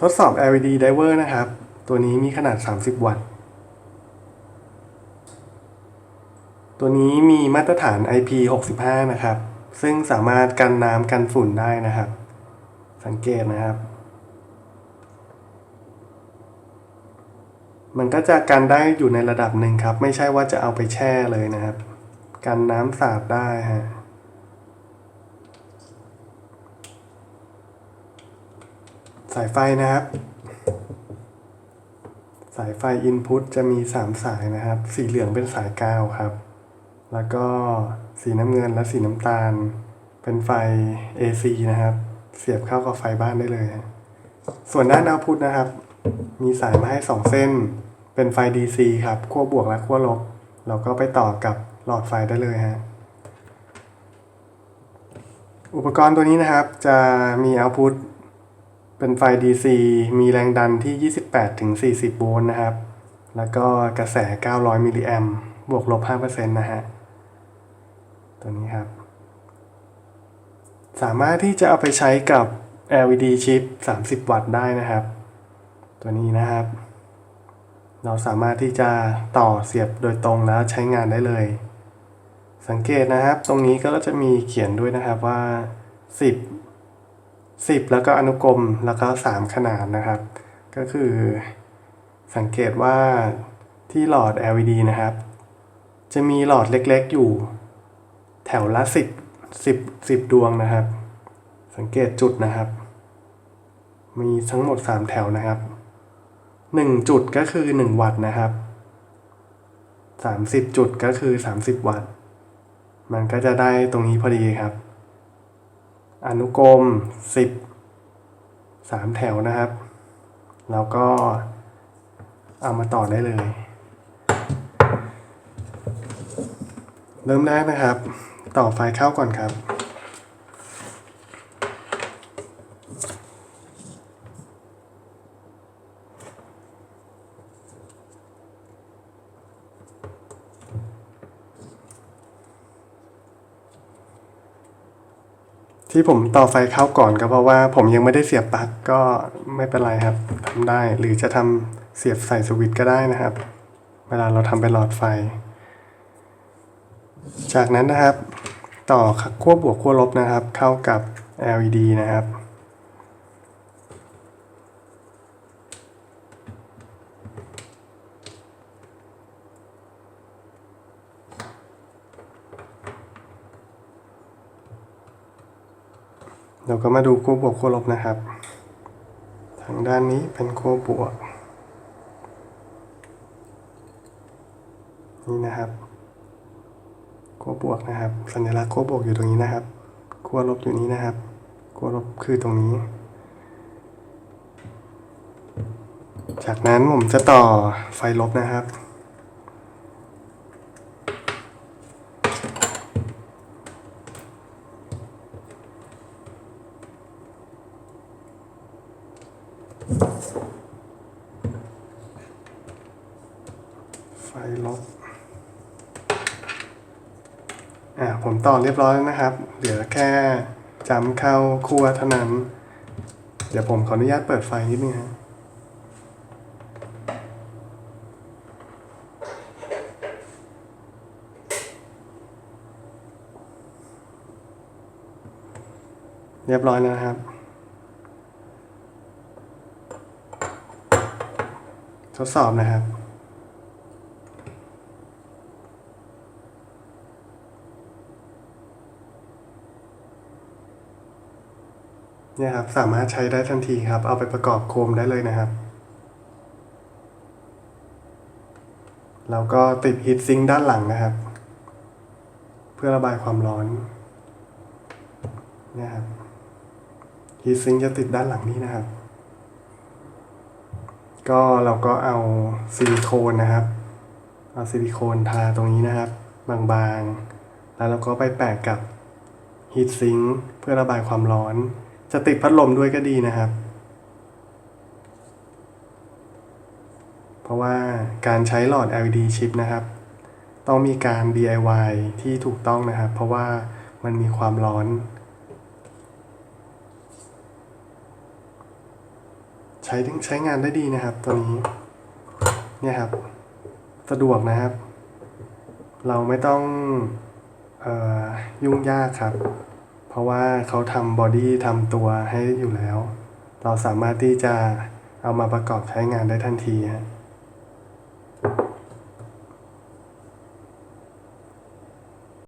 ทดสอบ LED Diver นะครับ ตัวนี้มีขนาด 30 วัตต์ ตัวนี้มีมาตรฐาน IP65 นะครับ ซึ่งสามารถกันน้ำกันฝุ่นได้นะครับ สังเกตนะครับ มันก็จะกันได้อยู่ในระดับหนึ่งครับ ไม่ใช่ว่าจะเอาไปแช่เลยนะครับ กันน้ำสาดได้ฮะายไฟนะครับ สายไฟอินพุตจะมี 3 สายนะครับ สีเหลืองเป็นสายกาวครับ แล้วก็สีน้ำเงินและสีน้ำตาล เป็นไฟ AC นะครับ เสียบเข้ากับไฟบ้านได้เลย ส่วนด้านเอาพุตนะครับ มีสายมาให้ 2 เส้น เป็นไฟ DC ครับขั้วบวกและขั้วลบ เราก็ไปต่อกับหลอดไฟได้เลยฮะอุปกรณ์ตัวนี้นะครับจะมีเอาพุต เป็นไฟ DC มีแรงดันที่ 28ถึง40 โวลต์นะครับ แล้วก็กระแส 900 มิลลิแอมบวกลบ 5%นะฮะ ตัวนี้ครับ สามารถที่จะเอาไปใช้กับ LED ชิป 30 วัตต์ได้นะครับ ตัวนี้นะครับ เราสามารถที่จะต่อเสียบโดยตรงแล้วใช้งานได้เลย สังเกตนะครับ ตรงนี้ก็จะมีเขียนด้วยนะครับว่า 10 10 แล้วก็อนุกรมแล้วก็ 3 ขนาดนะครับ ก็คือสังเกตว่าที่หลอด LED นะครับ จะมีหลอดเล็กๆ อยู่แถวละ 10 10 10 ดวงนะครับ สังเกตจุดนะครับ มีทั้งหมด 3 แถวนะครับ 1 จุดก็คือ 1 วัตต์นะครับ 30 จุดก็คือ 30 วัตต์ มันก็จะได้ตรงนี้พอดีครับ อนุกรมสิบสามแถวนะครับ แล้วก็เอามาต่อได้เลย เริ่มแรกนะครับ ต่อไฟเข้าก่อนครับ ที่ผมต่อไฟเข้าก่อนก็เพราะว่าผมยังไม่ได้เสียบปลั๊กก็ไม่เป็นไรครับทำได้หรือจะทำเสียบใส่สวิตช์ก็ได้นะครับ เวลาเราทำเป็นหลอดไฟ จากนั้นนะครับ ต่อขั้วบวกขั้วลบนะครับ เข้ากับ LED นะครับ เราก็มาดูขั้วบวกขั้วลบนะครับ ทางด้านนี้เป็นขั้วบวก นี่นะครับขั้วบวกนะครับ สัญลักษณ์ขั้วบวกอยู่ตรงนี้นะครับขั้วลบอยู่นี้นะครับขั้วลบคือตรงนี้ จากนั้นผมจะต่อไฟลบนะครับ ลบอ่าผมต่อเรียบร้อยแล้วนะครับเดี๋ยวแค่จำเข้าคั่วเท่านั้น เดี๋ยวผมขออนุญาตเปิดไฟนิดนึงฮะเรียบร้อยแล้วนะครับ ทดสอบนะครับ เนี่ยครับสามารถใช้ได้ทันทีครับ เอาไปประกอบโคมได้เลยนะครับ แล้วก็ติดฮีทซิงด้านหลังนะครับ เพื่อระบายความร้อนเนี่ยครับฮีทซิงจะติดด้านหลังนี้นะครับ ก็เราก็เอาซิลิโคนนะครับ เอาซิลิโคนทาตรงนี้นะครับ บางๆ แล้วเราก็ไปแปะกับฮีทซิงเพื่อระบายความร้อน จะติดพัดลมด้วยก็ดีนะครับ เพราะว่าการใช้หลอด LED ชิปนะครับ ต้องมีการ DIY ที่ถูกต้องนะครับ เพราะว่ามันมีความร้อน ใช้ใช้งานได้ดีนะครับตัวนี้เนี่ยครับ สะดวกนะครับ เราไม่ต้องออยุ่งยากครับ ราะว่าเขาทำบอดี้ทำตัวให้อยู่แล้ว เราสามารถที่จะเอามาประกอบใช้งานได้ทันทีฮะ